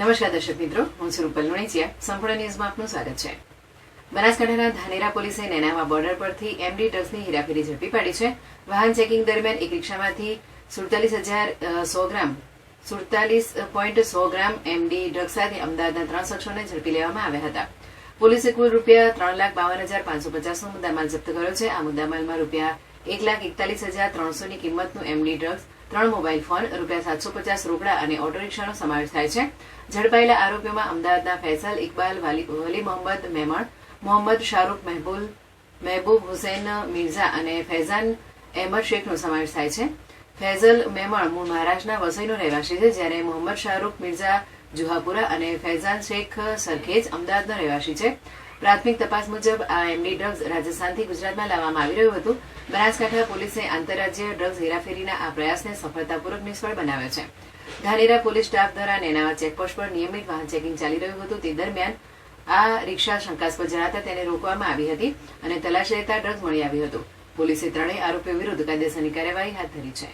નમસ્કાર દર્શક મિત્રો, હું છું રૂપલ લુણીચિયા. સંપૂર્ણ ન્યૂઝમાં આપનું સ્વાગત છે. બનાસકાંઠાના ધાનેરા પોલીસે નેનાવા બોર્ડર પરથી એમડી ડ્રગ્સની હેરાફેરી ઝડપી પાડી છે. વાહન ચેકિંગ દરમિયાન એક રિક્ષામાંથી સુડતાલીસ હજાર સો ગ્રામ, સુડતાલીસ પોઈન્ટ સો ગ્રામ એમડી ડ્રગ્સ સાથે અમદાવાદના ત્રણ શખ્સોને ઝડપી લેવામાં આવ્યા હતા. પોલીસે કુલ રૂપિયા ત્રણ લાખ બાવન હજાર પાંચસો પચાસનો મુદ્દામાલ જપ્ત કર્યો છે. આ મુદ્દામાલમાં રૂપિયા એક લાખ એકતાલીસ હજાર ત્રણસોની કિંમતનું એમડી ડ્રગ્સ ત્રણ મોબાઈલ ફોન, રૂપિયા સાતસો પચાસ રોકડા અને ઓટો રિક્ષાનો સમાવેશ થાય છે. ઝડપાયેલા આરોપીઓમાં અમદાવાદના ફૈસલ ઇકબાલ, વાલી મોહમ્મદ મેમણ, મોહમ્મદ શાહરૂખ મહેબુલ, મહેબૂબ હુસૈન મિર્ઝા અને ફૈઝાન અહેમદ શેખનો સમાવેશ થાય છે. ફૈઝલ મેમણ મૂળ મહારાષ્ટ્રના વસઈનો રહેવાસી છે, જ્યારે મોહમ્મદ શાહરૂખ, મિર્ઝા જુહાપુરા અને ફૈઝાન શેખ સરખેજ અમદાવાદનો રહેવાસી છે. પ્રાથમિક તપાસ મુજબ આ એમડી ડ્રગ્સ રાજસ્થાનથી ગુજરાતમાં લાવવામાં આવી રહ્યું હતું. બનાસકાંઠા પોલીસે આંતરરાજ્ય ડ્રગ્સ હેરાફેરીના આ પ્રયાસને સફળતાપૂર્વક નિષ્ફળ બનાવ્યો છે. ધાનેરા પોલીસ સ્ટાફ દ્વારા નેનાવા ચેકપોસ્ટ પર નિયમિત વાહન ચેકિંગ ચાલી રહ્યું હતું. તે દરમિયાન આ રિક્ષા શંકાસ્પદ જણાતા તેને રોકવામાં આવી હતી અને તલાશ લેતા ડ્રગ્સ મળી આવ્યું હતું. પોલીસે ત્રણેય આરોપીઓ વિરુદ્ધ કાયદેસરની કાર્યવાહી હાથ ધરી છે.